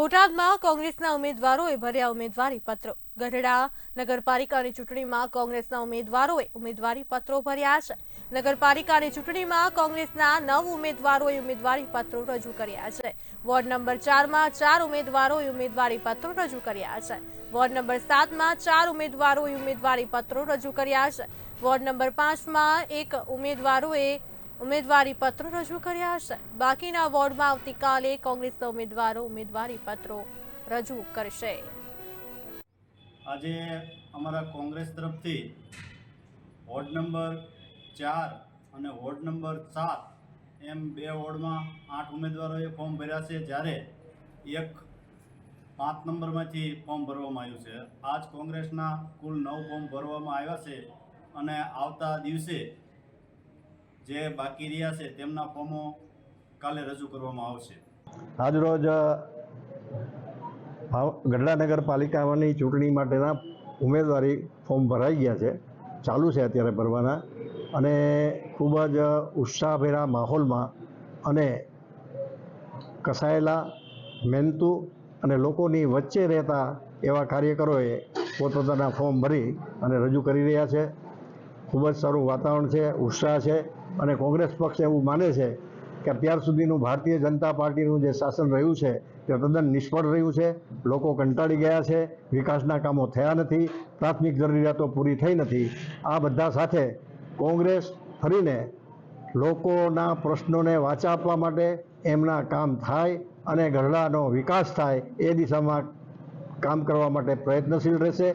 બોટાદમાં કોંગ્રેસના ઉમેદવારોએ ભર્યા ઉમેદવારી પત્રો. ગઢડા નગરપાલિકાની ચૂંટણીમાં કોંગ્રેસના ઉમેદવારોએ ઉમેદવારી પત્રો ભર્યા છે. નગરપાલિકાની ચૂંટણીમાં કોંગ્રેસના નવ ઉમેદવારોએ ઉમેદવારી પત્રો રજૂ કર્યા છે. વોર્ડ નંબર ચારમાં ચાર ઉમેદવારોએ ઉમેદવારી પત્રો રજૂ કર્યા છે. વોર્ડ નંબર સાતમાં ચાર ઉમેદવારોએ ઉમેદવારી પત્રો રજૂ કર્યા છે. વોર્ડ નંબર પાંચમાં એક ઉમેદવારોએ ઉમેદવારી પત્રો રજૂ કર્યા છે બાકીના વોર્ડમાં આવતીકાલે કોંગ્રેસના ઉમેદવારો ઉમેદવારી પત્રો રજૂ કરશે. આજે અમારા કોંગ્રેસ તરફથી વોર્ડ નંબર ચાર અને વોર્ડ નંબર સાત એમ બે વોર્ડમાં આઠ ઉમેદવારોએ ફોર્મ ભર્યા છે. જ્યારે એક પાંચ નંબરમાંથી ફોર્મ ભરવામાં આવ્યું છે. આજ કોંગ્રેસના કુલ નવ ફોર્મ ભરવામાં આવ્યા છે અને આવતા દિવસે જે બાકી રહ્યા છે, તેમના ફોર્મો કાલે રજૂ કરવામાં આવશે. આજરોજ ગઢડા નગરપાલિકાની ચૂંટણી માટેના ઉમેદવારી ફોર્મ ભરાઈ ગયા છે. ચાલુ છે અત્યારે ભરવાના. અને ખૂબ જ ઉત્સાહભેરા માહોલમાં અને કસાયેલા મહેનતુ અને લોકોની વચ્ચે રહેતા એવા કાર્યકરોએ પોતપોતાના ફોર્મ ભરી અને રજૂ કરી રહ્યા છે. ખૂબ જ સારું વાતાવરણ છે, ઉત્સાહ છે અને કોંગ્રેસ પક્ષ એવું માને છે કે અત્યાર સુધીનું ભારતીય જનતા પાર્ટીનું જે શાસન રહ્યું છે, તે તદ્દન નિષ્ફળ રહ્યું છે. લોકો કંટાળી ગયા છે, વિકાસના કામો થયા નથી, પ્રાથમિક જરૂરિયાતો પૂરી થઈ નથી. આ બધા સાથે કોંગ્રેસ ફરીને લોકોના પ્રશ્નોને વાચા આપવા માટે એમના કામ થાય અને ગઢડાનો વિકાસ થાય એ દિશામાં કામ કરવા માટે પ્રયત્નશીલ રહેશે.